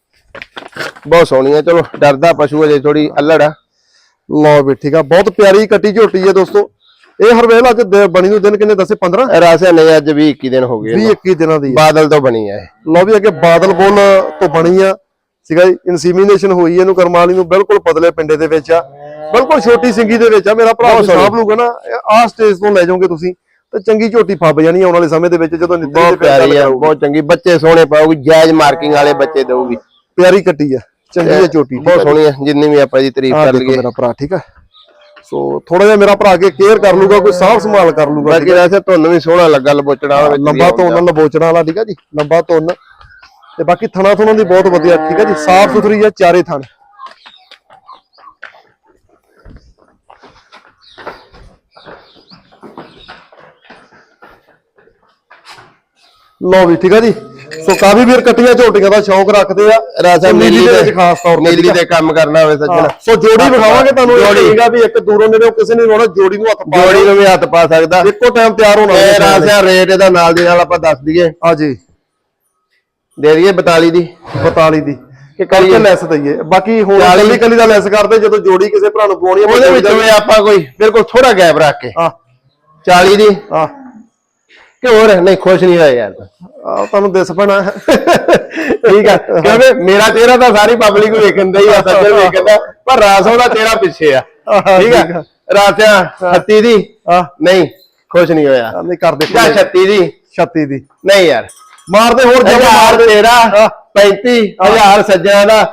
ਬਹੁਤ ਸੋਹਣੀ ਆ ਚਲੋ ਡਰਦਾ ਪਸ਼ੂ ਅਜੇ ਥੋੜੀ ਅਲੜ ਆ। ਲਓ ਵੀ ਠੀਕ ਆ ਬਹੁਤ ਪਿਆਰੀ ਕੱਟੀ ਝੋਟੀ ਹੈ ਦੋਸਤੋ। ਇਹ ਹਰਵੇਲ ਅੱਜ ਦ- ਬਣੀ ਨੂੰ ਦਿਨ ਕਿੰਨੇ ਦੱਸੇ? 15 ਰਾਸਿਆ ਨਹੀਂ ਅੱਜ 20 21 ਦਿਨ ਹੋ ਗਏ 20 ਇਹਨੂੰ। 21 ਦਿਨਾਂ ਦੀ ਆ। ਬਾਦਲ ਤੋਂ ਬਣੀ ਆ ਇਹ। ਲਓ ਵੀ ਅੱਗੇ ਬਾਦਲ ਬੁੱਲ ਤੋਂ ਬਣੀ ਆ। ਸੀਗਾ ਜੀ ਇਨਸੀਮੀਨੇਸ਼ਨ ਹੋਈ ਇਹਨੂੰ ਕਰਮਾਲੀ ਨੂੰ ਬਿਲਕੁਲ ਪਤਲੇ ਪਿੰਡੇ ਦੇ ਵਿੱਚ ਆ। ਬਿਲਕੁਲ ਛੋਟੀ ਸਿੰਗੀ ਦੇ ਵਿੱਚ ਆ। ਮੇਰਾ ਭਰਾ ਸਾਹਬ ਲੂਗਾ ਨਾ ਆਹ ਸਟੇਜ ਤੋਂ ਲੈ ਜਾਓਗੇ ਤੁਸੀਂ ਤੇ ਚੰਗੀ ਝੋਟੀ ਫੱਬ ਜਾਣੀ ਆਉਣ ਵਾਲੇ ਸਮੇਂ ਦੇ ਵਿੱਚ ਜਦੋਂ ਨਿੱਤੀ ਬਹੁਤ ਪਿਆਰੀ ਆ ਬਹੁਤ ਚੰਗੀ। ਬੱਚੇ ਸੋਹਣੇ ਪਾਉਗੀ ਜਾਇਜ਼ ਮਾਰਕਿੰਗ ਵਾਲੇ ਬੱਚੇ ਦਊਗੀ। ਪਿਆਰੀ ਕੱਟੀ ਆ ਚੰਗੀ ਆ ਝੋਟੀ ਬਹੁਤ ਸੋਹਣੀ ਆ ਜਿੰਨੀ ਵੀ ਆਪਾਂ ਜੀ ਤਾਰੀਫ ਆ ਕਰ ਲਈਏ। ਮੇਰਾ ਭਰਾ ਠੀਕ ਆ। ਸੋ ਥੋੜਾ ਜਿਹਾ ਮੇਰਾ ਭਰਾ ਕੇ ਕੇਅਰ ਕਰ ਲੂਗਾ ਕੋਈ ਸਾਂਭ ਸੰਭਾਲ ਕਰ ਲੂਗਾ ਬਾਕੀ ਵੈਸੇ ਤੁਹਾਨੂੰ ਵੀ ਸੋਹਣਾ ਲੱਗਾ ਲਬੋਚਣਾ ਵਿੱਚ ਵੀ ਲੰਬਾ ਤੋਂ ਨਾਲ ਲਬੋਚਣਾ ਵਾਲਾ ਠੀਕ ਆ ਜੀ ਲੰਬਾ ਤੁੰਨ ਤੇ ਬਾਕੀ ਥਣਾ ਥੁਣਾ ਦੀ ਬਹੁਤ ਵਧੀਆ ਠੀਕ ਆ ਜੀ ਸਾਫ਼ ਸੁਥਰੀ ਆ ਚਾਰੇ ਥਣ। ਲੋ ਵੀ ਠੀਕ ਆ ਜੀ। ਸੋ ਕਾਫੀ ਵੀਰ ਕੱਟੀਆਂ ਝੋਟੀਆਂ ਦਾ ਸ਼ੌਂਕ ਰੱਖਦੇ ਆ। ਰਾਜਾ ਨੀਲੀ ਦੇ ਦੇ ਵਿੱਚ ਖਾਸ ਤੌਰ ਤੇ ਆ। ਦੇ ਕੰਮ ਕਰਨਾ ਹੋਵੇ ਸੱਜਣਾ। ਸੋ ਜੋੜੀ ਵਿਖਾਵਾਂਗੇ ਤੁਹਾਨੂੰ ਇਹ ਜੋੜੀ। ਨਹੀਂਗਾ ਵੀ ਇੱਕ ਦੂਰੋਂ ਨੇੜੇ ਕਿਸੇ ਨੇ ਰੋਣਾ ਜੋੜੀ ਨੂੰ ਹੱਥ ਪਾ ਜੋੜੀ ਨੂੰ ਵੀ ਹੱਥ ਪਾ ਸਕਦਾ। ਇੱਕੋ ਟਾਈਮ ਤਿਆਰ ਹੋਣਾ ਇਹ ਰਾਸਿਆ ਰੇਟ ਇਹਦਾ ਨਾਲ ਦੀ ਨਾਲ ਆਪਾਂ ਦੱਸ ਦਈਏ। ਆ ਜੀ ਦੇ ਦਈਏ 42 ਦੀ। 42 ਦੀ। ਕਿ ਕਰਕੇ ਲੈਸ ਦਈਏ। ਬਾਕੀ ਹੁਣ 40 ਕੱਲੀ ਕੱਲੀ ਦਾ ਲੈਸ ਕਰਦੇ ਜਦੋਂ ਜੋੜੀ ਕਿਸੇ ਭਰਾ ਨੂੰ ਪਵਾਉਣੀ ਆ ਉਹਦੇ ਵਿੱਚੋਂ ਆਪਾਂ ਕੋਈ ਬਿਲਕੁਲ ਥੋੜਾ ਗੈਪ ਰੱਖ ਕੇ। ਆ 40 ਦੀ। ਆ ਕਿ ਹੋਰ? ਨਹੀਂ ਖੁਸ਼ ਨਹੀਂ ਹੋਇਆ ਯਾਰ। ਆ ਤੁਹਾਨੂੰ ਦਿਸ ਪੈਣਾ। ਠੀਕ ਆ। ਕਿਉਂਕਿ ਮੇਰਾ ਚਿਹਰਾ ਤਾਂ ਸਾਰੀ ਪਬਲਿਕ ਵੇਖਣ ਦਾ ਹੀ ਆ ਸੱਜਣ ਵੇਖਣ ਦਾ। ਪਰ ਰਾਸੋ ਦਾ ਚਿਹਰਾ ਪਿੱਛੇ ਆ। ਠੀਕ ਆ। ਰਾਸਿਆ 36 ਦੀ? ਨਹੀਂ ਖੁਸ਼ ਨਹੀਂ ਹੋਇਆ। ਨਹੀਂ ਕਰਦੇ ਜਾਂ 36 ਦੀ? 36 ਦੀ। ਨਹੀਂ ਯਾਰ। ਮਾਰਦੇ ਹੋਰ ਜਮਾ ਮਾਰਦੇ। ਤੇਰਾ 35 ਹਜ਼ਾਰ ਸੱਜਣਾ ਦਾ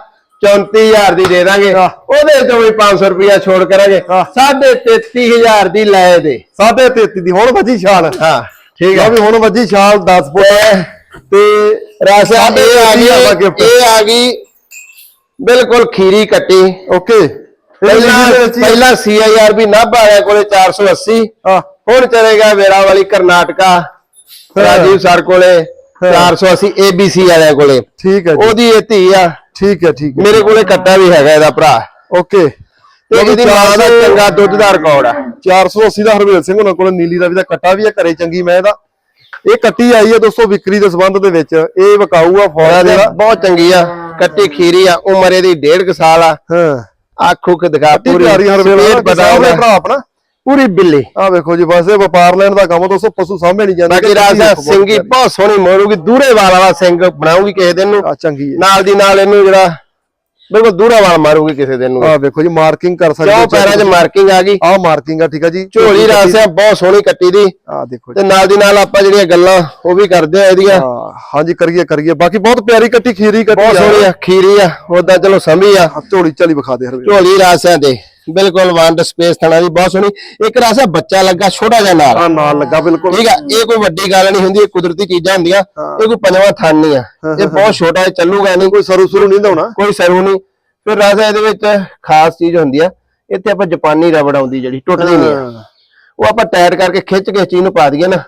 34000 ਦੀ ਦੇ ਦਾਂਗੇ। ਉਹਦੇ ਚੋਂ ਵੀ 500 ਰੁਪਇਆ ਛੋੜ ਕਰਾਂਗੇ। ਆਹ। ਸਾਢੇ 33000 ਦੀ ਲੈ ਦੇ। ਸਾਢੇ 33 ਦੀ ਹੁਣ ਵੱਜੀ ਛਾਲ। ਹਾਂ। ਠੀਕ ਆ। ਵੀ ਹੁਣ ਵੱਜੀ ਛਾਲ 10 ਫੁੱਟ। ਤੇ ਰਾਸਾ ਇਹ ਆ 33 ਦਾ ਗਈ। ਇਹ ਆ ਗਈ ਬਿਲਕੁਲ ਖੀਰੀ ਕੱਟੀ। ਓਕੇ। ਪਹਿਲਾਂ ਪਹਿਲਾਂ ਸੀਆਈਆਰ ਵੀ ਨਾਭਾ ਵਾਲਿਆਂ ਕੋਲੇ 480 ਆ ਹੁਣ ਚਲੇਗਾ ਵੇਰਾ ਵਾਲੀ ਕਰਨਾਟਕਾ ਰਾਜੀਵ ਸਰ ਕੋਲੇ 480 ABC ਵਾਲਿਆਂ ਕੋਲੇ। ਠੀਕ ਹੈ ਜੀ। ਉਹਦੀ ਇਹ ਧੀ ਆ। ਠੀਕ ਹੈ ਠੀਕ ਹੈ ਮੇਰੇ ਕੋਲੇ ਕੱਟਾ ਵੀ ਹੈਗਾ ਇਹਦਾ ਭਰਾ। ਓਕੇ। ਤੇ ਇਹਦੀ ਮਾਂ ਦਾ ਚੰਗਾ ਦੁੱਧ ਦਾ ਰਿਕਾਰਡ ਆ। 480 ਦਾ ਹਰਵੇਲ ਸਿੰਘ ਉਹਨਾਂ ਕੋਲ ਨੀਲੀ ਦਾ ਵੀ ਦਾ ਕੱਟਾ ਵੀ ਆ ਘਰੇ ਚੰਗੀ ਮੈਂ ਇਹਦਾ ਇਹ ਕੱਟੀ ਆਈ ਹੈ ਦੋਸਤੋ ਵਿਕਰੀ ਦੇ ਸੰਬੰਧ ਦੇ ਵਿੱਚ। ਇਹ ਵਿਕਾਊ ਆ ਫੌਜ ਇਹਦਾ ਦਾ ਬਹੁਤ ਚੰਗੀ ਆ ਕੱਟੀ ਖੀਰੀ ਆ ਉਮਰ ਇਹਦੀ 1.5 ਸਾਲ ਆ। ਹਾਂ। ਅੱਖ ਉੱਖ ਦਿਖਾ ਕੱਟੀ ਪੂਰੀ ਪਿਆਰੀ ਹਰਵੇਲ ਸਪੀਡ ਦਾ ਪਤਾ ਪਤਾ ਉਹਦਾ ਭਰਾ ਆਪਣਾ। ਪੂਰੀ ਬਿੱਲੀ। ਆ ਵੇਖੋ ਜੀ ਬਸ ਇਹ ਵਪਾਰ ਲੈਣ ਦਾ ਕੰਮ ਦੋਸਤੋ ਪਸ਼ੂ ਸਾਹਮਣੇ ਨਹੀਂ ਜਾਂਦੇ ਬਾਕੀ ਰਾਜਾ ਸਿੰਘੀ ਬਹੁਤ ਸੋਹਣੀ ਮੋੜੂਗੀ ਦੂਰੇ ਵਾਲ ਸਿੰਘ ਬਣਾਉਗੀ ਕਿਸੇ ਦਿਨ ਨੂੰ। ਆ ਚੰਗੀ ਨਾਲ ਦੀ ਨਾਲ ਇਹਨੂੰ ਜਿਹੜਾ ਬਿਲਕੁਲ ਦੂਰਾ ਵਾਲ ਮਾਰੂਗੀ ਕਿਸੇ ਦਿਨ ਨੂੰ। ਆ ਵੇਖੋ ਜੀ ਮਾਰਕਿੰਗ ਕਰ ਸਕਦੇ ਚੌ ਪੈਰਾਂ 'ਚ ਮਾਰਕਿੰਗ ਆ ਗਈ। ਆ ਮਾਰਕਿੰਗ ਆ ਠੀਕ ਆ ਜੀ। ਝੋਲੀ ਰਾਸਿਆ ਬਹੁਤ ਸੋਹਣੀ ਕੱਟੀ ਦੀ। ਆ ਦੇਖੋ ਤੇ ਨਾਲ ਦੀ ਨਾਲ ਆਪਾਂ ਜਿਹੜੀਆਂ ਗੱਲਾਂ ਉਹ ਵੀ ਕਰਦੇ ਆ ਇਹਦੀਆਂ। ਹਾਂਜੀ ਕਰੀਏ ਕਰੀਏ। ਬਾਕੀ ਬਹੁਤ ਪਿਆਰੀ ਕੱਟੀ ਖੀਰੀ ਕੱਟੀ ਬਹੁਤ ਸੋਹਣੀ ਆ ਖੀਰੀ ਆ ਉਹਦਾ ਚਲੋ ਸਮੀ ਆ। ਝੋਲੀ ਚਾਲੀ ਵਿਖਾ ਦੇ ਹਰਵੇਲ ਝੋਲੀ ਰਾਸਿਆਂ ਤੇ। ਬਿਲਕੁਲ ਵੰਡ ਸਪੇਸ ਥਣਾ ਦੀ ਬਹੁਤ ਸੋਹਣੀ। ਇੱਕ ਰਾਸਾ ਬੱਚਾ ਲੱਗਾ ਛੋਟਾ ਜਿਹਾ ਨਾਲ। ਆ ਨਾਲ ਲੱਗਾ ਬਿਲਕੁਲ। ਠੀਕ ਆ ਇਹ ਕੋਈ ਵੱਡੀ ਗੱਲ ਨਹੀਂ ਹੁੰਦੀ ਇਹ ਕੁਦਰਤੀ ਚੀਜ਼ਾਂ ਹੁੰਦੀਆਂ ਇਹ ਕੋਈ ਪੰਜਵਾਂ ਥਣ ਨਹੀਂ ਆ। ਇਹ ਬਹੁਤ ਛੋਟਾ ਹੈ ਚੱਲੂਗਾ ਨਹੀਂ। ਕੋਈ ਸਰੂ ਸੁਰੂ ਨਹੀਂ ਲਾਉਣਾ ਕੋਈ ਸਰੂ ਨਹੀਂ। ਫਿਰ ਰਾਸਾ ਇਹਦੇ ਵਿੱਚ ਖਾਸ ਚੀਜ਼ ਹੁੰਦੀ ਆ ਇੱਥੇ ਆਪਾਂ ਜਾਪਾਨੀ ਰਬੜ ਆਉਂਦੀ ਜਿਹੜੀ ਟੁੱਟਦੀ ਨਹੀਂ ਆ। ਉਹ ਆਪਾਂ ਟਾਇਰ ਕਰਕੇ ਖਿੱਚ ਕੇ ਚੀਜ਼ ਨੂੰ ਪਾ ਦਈਏ ਨਾ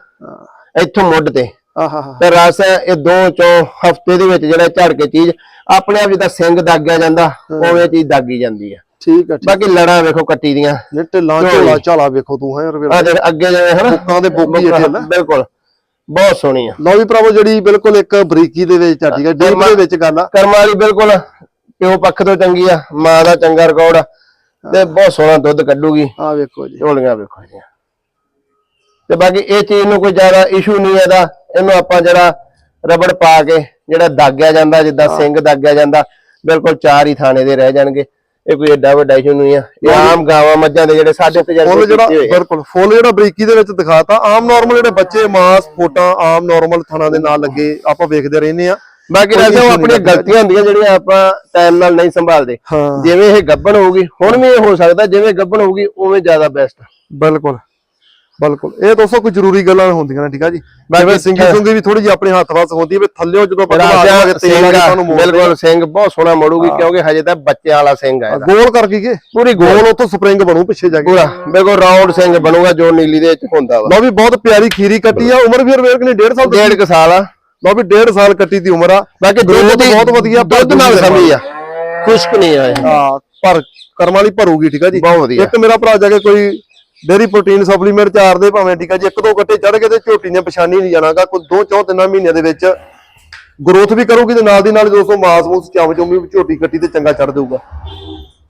ਇੱਥੋਂ ਮੁੱਢ ਤੇ। ਆਹਾ ਤੇ ਰਸ ਇਹ ਦੋ ਚੋਂ ਹਫ਼ਤੇ ਦੇ ਵਿੱਚ ਜਿਹੜਾ ਝੜ ਕੇ ਚੀਜ਼ ਆਪਣੇ ਆਪ ਜਿੱਦਾਂ ਸਿੰਘ ਦਾਗਿਆ ਜਾਂਦਾ ਉਵੇਂ ਚੀਜ਼ ਦਾਗੀ ਜਾਂਦੀ ਆ। ਠੀਕ ਠੀਕ ਬਾਕੀ ਲੜਾਂ ਵੇਖੋ ਕੱਟੀ ਦੀਆਂ। ਨਿੱਟ ਲਾਂ ਝੋਲਾ ਝਾਲਾ ਵੇਖੋ ਤੂੰ ਹੈ ਹਰਵੇਲ ਆ ਜਿਹੜੇ ਅੱਗੇ ਜਿਵੇਂ ਹਨਾ ਬੁੱਕਾਂ ਦੇ ਬੁੱਕੀ ਜਿਹੜੇ ਨਾ। ਬਿਲਕੁਲ ਬਹੁਤ ਸੋਹਣੀ ਆ। ਲਓ ਵੀ ਭਰਾਵੋ ਜਿਹੜੀ ਬਿਲਕੁਲ ਇੱਕ ਬਰੀਕੀ ਦੇ ਵਿੱਚ ਆ ਠੀਕ ਹੈ ਡੀਪ ਦੇ ਵਿੱਚ ਗੱਲ ਆ। ਕਰਮ ਵਾਲੀ ਬਿਲਕੁਲ ਪਿਓ ਪੱਖ ਤੋਂ ਚੰਗੀ ਆ ਮਾਂ ਦਾ ਚੰਗਾ ਰਿਕਾਰਡ ਆ। ਤੇ ਬਹੁਤ ਸੋਹਣਾ ਦੁੱਧ ਕੱਢੂਗੀ। ਆ ਵੇਖੋ ਜੀ। ਝੋਲੀਆਂ ਵੇਖੋ ਜੀ। ਤੇ ਬਾਕੀ ਇਹ ਚੀਜ਼ ਨੂੰ ਕੋਈ ਜ਼ਿਆਦਾ ਇਸ਼ੂ ਨਹੀਂ ਇਹਦਾ। ਇਹਨੂੰ ਆਪਾਂ ਜਿਹੜਾ ਰਬੜ ਪਾ ਕੇ ਜਿਹੜਾ ਦਾਗਿਆ ਜਾਂਦਾ ਜਿੱਦਾਂ ਸਿੰਘ ਦਾਗਿਆ ਜਾਂਦਾ ਬਿਲਕੁਲ ਚਾਰ ਹੀ ਥਾਣੇ ਦੇ ਰਹਿ ਜਾਣਗੇ। ਇਹ ਕੋਈ ਏਡਾ ਵੱਡਾ ਇਸ਼ੂ ਨਹੀਂ ਆ। ਇਹ ਆਮ ਗਾਵਾਂ ਮੱਝਾਂ ਦੇ ਜਿਹੜੇ ਸਾਡੇ ਤੇ ਫੁੱਲ ਜਿਹੜਾ। ਬਿਲਕੁਲ ਫੁੱਲ ਜਿਹੜਾ ਬਰੀਕੀ ਦੇ ਵਿੱਚ ਦਿਖਾਤਾ। ਆਮ ਨਾਰਮਲ ਜਿਹੜੇ ਬੱਚੇ ਮਾਸ ਫੋਟਾਂ ਆਮ ਨਾਰਮਲ ਥਣਾ ਦੇ ਨਾਲ ਲੱਗੇ ਆਪਾਂ ਵੇਖਦੇ ਰਹਿੰਦੇ ਆ ਬਾਕੀ ਰਾਜਾ ਉਹ ਆਪਣੀਆਂ। ਗਲਤੀਆਂ ਹੁੰਦੀਆਂ ਜਿਹੜੀਆਂ ਆਪਾਂ ਟਾਈਮ ਨਾਲ ਨਹੀਂ ਸੰਭਾਲਦੇ। ਜਿਵੇਂ ਇਹ ਗੱਬਣ ਹੋਊਗੀ ਹੁਣ ਵੀ ਇਹ ਹੋ ਸਕਦਾ ਜਿਵੇਂ ਗੱਬਣ ਹੋਊਗੀ ਉਵੇਂ ਜ਼ਿਆਦਾ ਬੈਸਟ ਬਿਲਕੁਲ। ਬਿਲਕੁਲ। ਇਹ ਦੋਸਤੋ ਕੋਈ ਜ਼ਰੂਰੀ ਗੱਲਾਂ ਹੁੰਦੀਆਂ ਨੇ ਠੀਕ ਆ ਜੀ? ਜਿਵੇਂ ਸਿੰਗੀ ਸੁੰਗੀ ਵੀ ਥੋੜੀ ਜਿਹੀ ਆਪਣੇ ਹੱਥ ਵਾਸ ਹੁੰਦੀ ਹੈ ਵੀ ਥੱਲਿਓ ਜਦੋਂ ਆਪਾਂ ਰਾਜਾ ਸਿੰਘ ਬਿਲਕੁਲ ਸਿੰਘ ਬਹੁਤ ਸੋਹਣਾ ਮੋੜੂਗੀ ਕਿਉਂਕਿ ਹਜੇ ਤਾਂ ਬੱਚਿਆਂ ਵਾਲਾ ਸਿੰਘ ਆ ਇਹਦਾ। ਗੋਲ ਕਰ ਗਈਏ ਪੂਰੀ ਗੋਲ। ਉੱਥੋਂ ਸਪਰਿੰਗ ਬਣੂ ਪਿੱਛੇ ਜਾ ਕੇ। ਪੂਰਾ ਬਿਲਕੁਲ ਰਾਉਂਡ ਸਿੰਘ ਬਣੂਗਾ ਜੋ ਨੀਲੀ ਦੇ ਵਿੱਚ ਹੁੰਦਾ ਵਾ। ਲਓ ਵੀ ਬਹੁਤ ਪਿਆਰੀ ਖੀਰੀ ਕੱਟੀ ਆ ਉਮਰ ਵੀ ਰਵੇਰ ਕਿ 1.5 ਸਾਲ ਦੀ ਡੇਢ ਕੁ ਸਾਲ ਆ। ਲਓ ਵੀ 1.5 ਸਾਲ ਕੱਟੀ ਦੀ ਉਮਰ ਆ। ਬਾਕੀ ਦੁੱਧ ਬਹੁਤ ਵਧੀਆ, ਦੁੱਧ ਨਾਲ ਸਮੀ ਆ। ਖੁਸ਼ਕ ਨਹੀਂ ਆ ਇਹ। ਹਾਂ ਪਰ ਕਰਮ ਭਰੂਗੀ ਠੀਕ ਆ ਜੀ? ਬਹੁਤ ਵਧੀਆ। ਇੱਕ ਮੇਰਾ ਭਰਾ ਜਾ ਕੇ ਕੋਈ ਡੇਰੀ ਪ੍ਰੋਟੀਨ ਸਪਲੀਮੈਂਟ ਚਾਰ ਦੇ ਭਾਵੇਂ ਠੀਕ ਆ ਜੀ ਇੱਕ ਦੋ ਗੱਟੇ ਚੜ ਕੇ ਤੇ ਝੋਟੀ ਨੇ ਪਛਾਣੀ ਨਹੀਂ ਜਾਣਾਗਾ ਕੋਈ ਦੋ ਚੌ ਤਿੰਨਾਂ ਮਹੀਨਿਆਂ ਦੇ ਵਿੱਚ ਗਰੋਥ ਵੀ ਕਰੂਗੀ ਤੇ ਨਾਲ ਦੀ ਨਾਲ ਦੋਸਤੋ ਮਾਸ ਮੂਸ ਚਮ ਚੁੰਮੀ ਵੀ ਝੋਟੀ ਕੱਟੀ ਤੇ ਚੰਗਾ ਚੜ ਦੇਊਗਾ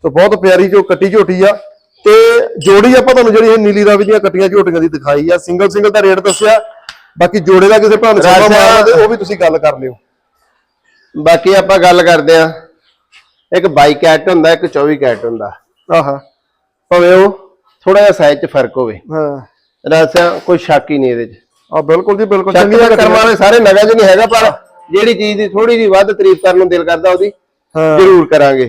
ਸੋ ਬਹੁਤ ਪਿਆਰੀ ਜੋ ਕੱਟੀ ਝੋਟੀ ਆ ਤੇ ਜੋੜੀ ਆਪਾਂ ਤੁਹਾਨੂੰ ਜਿਹੜੀ ਇਹ ਨੀਲੀ ਰਾਵੀ ਦੀਆਂ ਕੱਟੀਆਂ ਝੋਟੀਆਂ ਦੀ ਦਿਖਾਈ ਆ ਸਿੰਗਲ ਸਿੰਗਲ ਦਾ ਰੇਟ ਦੱਸਿਆ ਬਾਕੀ ਜੋੜੇ ਦਾ ਕਿਸੇ ਸਮਾਂ ਰਾਜਾ- ਮਾਰਨਾ ਤੇ ਉਹ ਵੀ ਤੁਸੀਂ ਗੱਲ ਕਰ ਲਿਓ। ਬਾਕੀ ਆਪਾਂ ਗੱਲ ਕਰਦੇ ਆ ਇੱਕ 22 ਕੈਟ ਹੁੰਦਾ ਇੱਕ 24 ਕੈਟ ਹੁੰਦਾ। ਆਹਾ ਭਾਵੇਂ ਉਹ ਥੋੜਾ ਜਿਹਾ ਸਾਈਜ਼ 'ਚ ਫ਼ਰਕ ਹੋਵੇ। ਹਾਂ। ਰਾਸਿਆ ਕੋਈ ਸ਼ੱਕ ਹੀ ਨਹੀਂ ਇਹਦੇ 'ਚ। ਆ ਬਿਲਕੁਲ ਜੀ ਬਿਲਕੁਲ ਚੰਗੀ ਚੰਗੀਆਂ ਕਰਮ ਵਾਲੇ ਸਾਰੇ ਨਗਾਂ 'ਚ ਨਹੀਂ ਹੈਗਾ ਪਰ ਜਿਹੜੀ ਚੀਜ਼ ਦੀ ਥੋੜੀ ਜਿਹੀ ਵੱਧ ਤਾਰੀਫ ਕਰਨ ਨੂੰ ਦਿਲ ਕਰਦਾ ਉਹਦੀ ਹਾਂ। ਜ਼ਰੂਰ ਕਰਾਂਗੇ।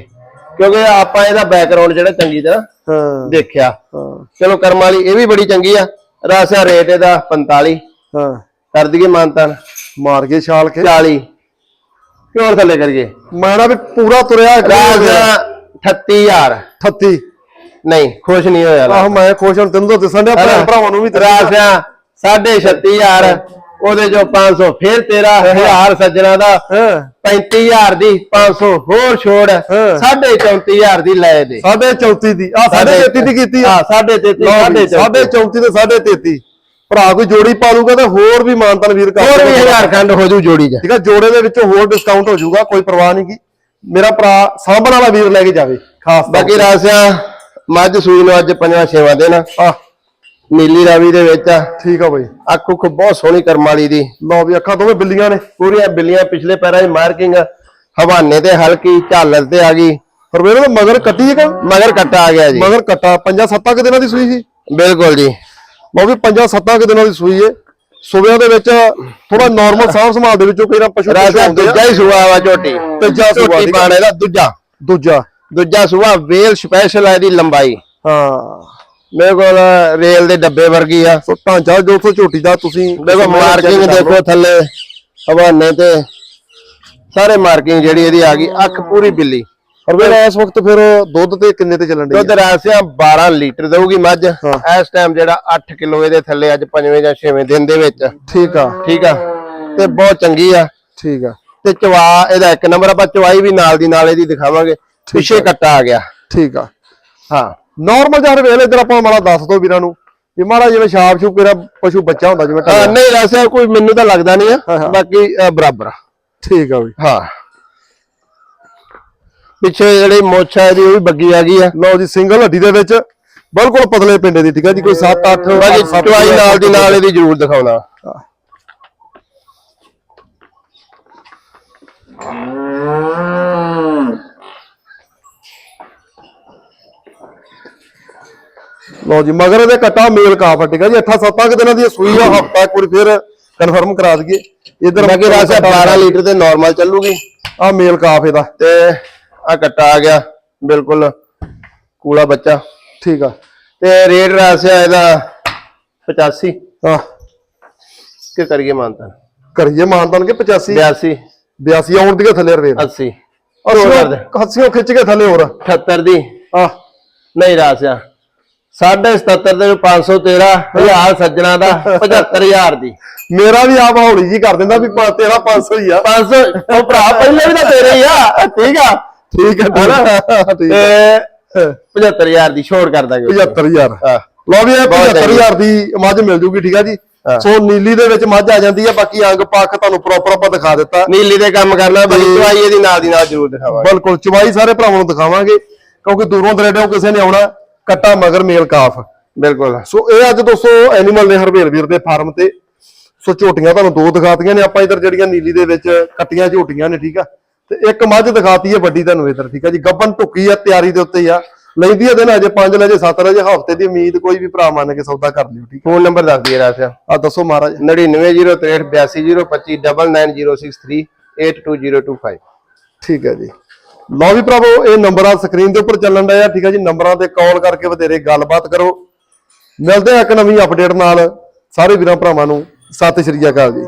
ਕਿਉਂਕਿ ਆਪਾਂ ਇਹਦਾ ਬੈਕਗ੍ਰਾਉਂਡ ਜਿਹੜਾ ਚੰਗੀ ਤਰ੍ਹਾਂ ਹਾਂ। ਦੇਖਿਆ। ਹਾਂ। ਚਲੋ ਕਰਮ ਵਾਲੀ ਇਹ ਵੀ ਬੜੀ ਚੰਗੀ ਆ। ਰਾਸਿਆ ਰੇਟ ਇਹਦਾ 45 ਹਾਂ। ਕਰ ਦਈਏ ਮਾਨਤਾਨ। ਮਾਰ ਕੇ ਛਾਲ ਕੇ। 40 ਕਿਉਂ ਥੱਲੇ ਕਰੀਏ ਮੈਂ ਨਾ ਵੀ ਪੂਰਾ ਤੁਰਿਆ ਰਾਸਿਆ 38000 38 ਨਹੀਂ ਖੁਸ਼ ਨਹੀਂ ਹੋਇਆ ਆਹ ਮੈਂ ਖੁਸ਼ ਹਾਂ ਤੈਨੂੰ ਤਾਂ ਦਿਸਣ ਡਿਆ ਭੈਣ ਭਰਾਵਾਂ ਨੂੰ ਵੀ। ਰਾਸਿਆ 36000 ਉਹਦੇ ਜੋ 500 ਫਿਰ ਤੇਰਾ ਹਜ਼ਾਰ ਸੱਜਣਾ ਦਾ ਹਾਂ। 35000 ਦੀ 500 ਹੋਰ ਛੋੜ ਹਾਂ। 34000 ਦੀ ਲੈ ਦੇ। ਸਾਢੇ 34 ਦੀ ਆ ਸਾਢੇ 33 ਦੀ ਕੀਤੀ ਆ। ਹਾਂ 33 ਸਾਢੇ ਸਾਢੇ 34 ਤੇ ਸਾਢੇ 33 ਭਰਾ ਕੋਈ ਜੋੜੀ ਪਾ ਲੂਗਾ ਤਾਂ ਹੋਰ ਵੀ ਮਾਨਤਨ ਵੀਰ ਕਰ ਹੋਰ ਵੀ ਹਜ਼ਾਰ ਖੰਡ ਹੋ ਜੂ ਜੋੜੀ ਚ। ਠੀਕ ਆ ਜੋੜੇ ਦੇ ਵਿੱਚੋਂ ਹੋਰ ਡਿਸਕਾਊਂਟ ਹੋ ਜਾਊਗਾ ਕੋਈ ਪਰਵਾਹ ਨਹੀਂ ਕੀ ਮੇਰਾ ਭਰਾ ਸਾਂਭਣ ਵਾਲਾ ਵੀਰ ਲੈ ਕੇ ਜਾਵੇ ਖਾਸ ਬਾਕੀ ਰਾਸਿਆ ਮੱਝ ਸੂਈ ਨੂੰ ਅੱਜ ਪੰਜਵਾਂ ਛੇਵਾਂ ਦਿਨ ਆ। ਆ ਨੀਲੀ ਰਾਵੀ ਦੇ ਵਿੱਚ ਆ। ਠੀਕ ਆ ਬਾਈ। ਅੱਖ ਉੱਖ ਬਹੁਤ ਸੋਹਣੀ ਕਰਮ ਵਾਲੀ ਦੀ। ਲਓ ਵੀ ਅੱਖਾਂ ਦੋਵੇਂ ਬਿੱਲੀਆਂ ਨੇ। ਪੂਰੀਆਂ ਬਿੱਲੀਆਂ ਪਿਛਲੇ ਪੈਰਾਂ 'ਚ ਮਾਰਕਿੰਗ ਹਵਾਨੇ ਤੇ ਹਲਕੀ ਝਾਲਰ ਤੇ ਆ ਗਈ। ਰਵੇਲੇ ਦਾ ਮਗਰ ਕੱਟੀ ਹੈ ਕਿ ਮਗਰ ਕੱਟਾ ਆ ਗਿਆ ਜੀ। ਮਗਰ ਕੱਟਾ। ਪੰਜਾਂ ਸੱਤਾਂ ਕੁ ਦਿਨਾਂ ਦੀ ਸੂਈ ਸੀ। ਬਿਲਕੁਲ ਜੀ। ਉਹ ਵੀ ਪੰਜਾਂ ਸੱਤਾਂ ਕੁ ਦਿਨਾਂ ਦੀ ਸੂਈ ਏ। ਸੂਬਿਆਂ ਦੇ ਵਿੱਚ ਥੋੜਾ ਨਾਰਮਲ ਸਾਂਭ ਸੰਭਾਲ ਦੇ ਵਿੱਚੋਂ ਕਈ ਨਾ ਪਸ਼ੂ ਰਾਜਾ। ਦੂਜਾ ਹੀ ਸੂਆ ਵਾ ਝੋਟੀ। ਤੀਜਾ ਸੂਆ, ਝੋਟੀ ਠੀਕ ਆ। ਪਾਣੇ ਦਾ ਦੂਜਾ। ਦੂਜਾ। ਦੂਜਾ ਸੂਆ ਵੇਲ ਸਪੈਸ਼ਲ ਹੈ ਦੀ ਲੰਬਾਈ। ਹਾਂ। ਮੇਰੇ ਕੋਲ ਰੇਲ ਦੇ ਡੱਬੇ ਵਰਗੀ ਆ। ਸੋ ਢਾਂਚਾ ਜੋ ਤੋਂ ਝੋਟੀ ਦਾ ਤੁਸੀਂ ਦੇਖੋ ਮਾਰਕਿੰਗ ਦੇਖੋ ਥੱਲੇ ਹਵਾਨੇ ਤੇ। ਸਾਰੇ ਮਾਰਕਿੰਗ ਜਿਹੜੀ ਇਹਦੀ ਆ ਗਈ ਅੱਖ ਪੂਰੀ ਬਿੱਲੀ। ਰਵੇਲਾ ਇਸ ਵਕਤ ਫਿਰ ਦੁੱਧ ਤੇ ਕਿੰਨੇ ਤੇ ਚੱਲਣ ਦੁੱਧ ਦੀ ਰਾਸਿਆ 12 ਲੀਟਰ ਦਊਗੀ ਮੱਝ। ਹਾਂ। ਇਸ ਟਾਈਮ ਜਿਹੜਾ 8 ਕਿਲੋ ਇਹਦੇ ਥੱਲੇ ਅੱਜ ਪੰਜਵੇਂ ਜਾਂ ਛੇਵੇਂ ਦਿਨ ਦੇ ਵਿੱਚ। ਠੀਕ ਆ। ਠੀਕ ਆ। ਤੇ ਬਹੁਤ ਚੰਗੀ ਆ। ਠੀਕ ਆ। ਤੇ ਚਵਾ ਇਹਦਾ ਇੱਕ ਨੰਬਰ ਆਪਾਂ ਚਵਾਈ ਵੀ ਨਾਲ ਦੀ ਨਾਲ ਇਹਦੀ ਦਿਖਾਵਾਂਗੇ। ਪਿੱਛੇ ਕੱਟਾ ਆ ਗਿਆ। ਠੀਕ ਆ। ਹਾਂ। ਨਾਰਮਲ ਜਿਹਾ ਰਵੇਲ ਇਧਰ ਆਪਾਂ ਮਾੜਾ ਦੱਸ ਦੋ ਵੀਰਾਂ ਨੂੰ ਵੀ ਮਾੜਾ ਜਿਵੇਂ ਛਾਪ ਛੂਪ ਮੇਰਾ ਪਸ਼ੂ ਬੱਚਾ ਹੁੰਦਾ ਜਿਵੇਂ ਹਾਂ, ਢਾਂਚਾ। ਨਹੀਂ ਰਾਸਿਆ ਕੋਈ ਮੈਨੂੰ ਤਾਂ ਲੱਗਦਾ ਨਹੀਂ ਆ। ਬਾਕੀ ਬਰਾਬਰ ਆ। ਠੀਕ ਆ ਬਈ ਹਾਂ। ਪਿੱਛੇ ਜਿਹੜੀ ਮੋਛਾ ਇਹਦੀ ਉਹ ਵੀ ਬੱਗੀ ਆ ਗਈ ਆ। ਲਓ ਜੀ ਸਿੰਗਲ ਹੱਡੀ ਦੇ ਵਿੱਚ ਬਿਲਕੁਲ ਪਤਲੇ ਪਿੰਡੇ ਦੀ ਠੀਕ ਆ ਜੀ ਕੋਈ 7 8 ਬਾਕੀ ਚਵਾਈ ਨਾਲ ਦੀ ਨਾਲ ਇਹਦੀ ਜ਼ਰੂਰ ਦਿਖਾਉਣਾ। ਲਓ ਜੀ ਮਗਰ ਇਹਦੇ ਕੱਟਾ ਮੇਲ ਕਾਫ ਠੀਕ ਆ ਜੀ 8 7 ਕਿ ਦਿਨਾਂ ਦੀ ਇਹ ਸੂਈ ਆ ਹਫਤਾ ਇੱਕ ਵਾਰੀ ਫਿਰ ਕਨਫਰਮ ਕਰਾ ਦਈਏ। ਇਧਰ ਬਾਕੀ ਰਾਸਿਆ 12 ਲੀਟਰ ਤੇ ਨਾਰਮਲ ਚੱਲੂਗੀ। ਆ ਮੇਲ ਕਾਫ ਇਹਦਾ। ਤੇ ਆ ਕੱਟਾ ਆ ਗਿਆ ਬਿਲਕੁਲ ਕੂਲਾ ਬੱਚਾ। ਠੀਕ ਆ। ਤੇ ਰੇਟ ਰਾਸਿਆ ਇਹਦਾ 85 ਆ ਕਿ ਕਰੀਏ ਮਾਨਤਾ ਕਰੀਏ ਮਾਨਤਨ ਕੇ 85 82 82 ਆਉਣ ਦੀ ਥੱਲੇ ਰਵੇਲ 80 ਹੱਸਿਓ ਹੱਸਿਓ ਖਿੱਚ ਕੇ ਥੱਲੇ ਹੋਰ। 78 ਦੀ। ਆ ਨਹੀਂ ਰਾਸਿਆ 77 ਦੇ 513 ਹਜ਼ਾਰ ਸੱਜਣਾ ਦਾ 75000 ਦੀ। ਮੇਰਾ ਵੀ ਆਪ ਹੌਲੀ ਜੀ ਕਰ ਦਿੰਦਾ ਵੀ ਪਾ- ਤੇਰਾ 500 ਹੀ ਆ। 500 ਉਹ ਭਰਾ ਪਹਿਲੇ ਵੀ ਤਾਂ ਤੇਰੇ ਹੀ ਆ। ਠੀਕ ਆ? ਠੀਕ ਆ ਠੀਕ ਤੇ ਆ 75000 ਦੀ ਛੋੜ ਕਰ ਦਾਂਗੇ। 75000 ਹਾਂ। ਲਓ ਵੀ ਇਹ ਬਹੁਤ 75000 ਦੀ ਮੱਝ ਮਿਲ ਜੂਗੀ ਠੀਕ ਆ ਜੀ? ਹਾਂ। ਸੋ ਨੀਲੀ ਦੇ ਵਿੱਚ ਮੱਝ ਆ ਜਾਂਦੀ ਆ ਬਾਕੀ ਅੰਗ ਪੱਖ ਤੁਹਾਨੂੰ ਪ੍ਰੋਪਰ ਆਪਾਂ ਦਿਖਾ ਦਿੱਤਾ। ਨੀਲੀ ਦੇ ਕੰਮ ਕਰਨਾ ਬੜੀ ਦਵਾਈ ਇਹਦੀ ਨਾਲ ਦੀ ਨਾਲ ਜ਼ਰੂਰ ਦਿਖਾਵਾਂਗੇ। ਬਿਲਕੁਲ ਚਵਾਈ ਸਾਰੇ ਭਰਾਵਾਂ ਨੂੰ ਦਿਖਾਵਾਂਗੇ ਕਿਉਂਕਿ ਦੂਰੋਂ ਦਰੇਡੋਂ ਕਿਸੇ ਨੇ ਆਉਣਾ। ਕੱਟਾ ਮਗਰ ਮੇਲ ਕਾਫ। ਬਿਲਕੁਲ। ਸੋ ਇਹ ਅੱਜ ਦੋਸਤੋ ਐਨੀਮਲ ਨੇ ਹਰਵੇਲ ਵੀਰ ਦੇ ਫਾਰਮ ਤੇ। ਸੋ ਝੋਟੀਆਂ ਤੁਹਾਨੂੰ ਦੋ ਦਿਖਾਤੀਆਂ ਨੇ। ਆਪਾਂ ਇਧਰ ਜਿਹੜੀਆਂ ਨੀਲੀ ਦੇ ਵਿੱਚ ਕੱਟੀਆਂ ਝੋਟੀਆਂ ਨੇ ਠੀਕ ਆ? ਤੇ ਇੱਕ ਮੱਝ ਦਿਖਾਤੀ ਹੈ ਵੱਡੀ ਤੁਹਾਨੂੰ ਇਧਰ ਠੀਕ ਆ ਜੀ? ਗੱਬਨ ਟੁੱਕੀ ਆ ਤਿਆਰੀ ਦੇ ਉੱਤੇ ਆ। ਲੈਂਦੀ ਆ ਦਿਨ ਅਜੇ 5 ਲੈ ਜੇ 7 ਲੈ ਜੇ ਹਫ਼ਤੇ ਦੀ ਉਮੀਦ ਕੋਈ ਵੀ ਭਰਾ ਮੰਨ ਕੇ ਸੌਦਾ ਕਰ ਲਿਓ ਠੀਕ ਫੋਨ ਨੰਬਰ ਦੱਸ ਦਈਏ ਰਾਸਿਆ ਆ ਦੱਸੋ ਮਹਾਰਾਜ। 9903825025 ਠੀਕ ਹੈ ਜੀ। ਲਓ ਵੀ ਭਰਾਵੋ, ਇਹ ਨੰਬਰ ਆ ਸਕਰੀਨ ਦੇ ਉੱਪਰ ਚੱਲਣ ਡਿਆ ਠੀਕ ਹੈ ਜੀ? ਨੰਬਰਾਂ ਤੇ ਕਾਲ ਕਰਕੇ ਵਧੇਰੇ ਗੱਲਬਾਤ ਕਰੋ। ਮਿਲਦੇ ਆ ਇੱਕ ਨਵੀਂ ਅਪਡੇਟ ਨਾਲ। ਸਾਰੇ ਵੀਰਾਂ ਭਰਾਵਾਂ ਨੂੰ ਸਤਿ ਸ਼੍ਰੀ ਅਕਾਲ ਜੀ।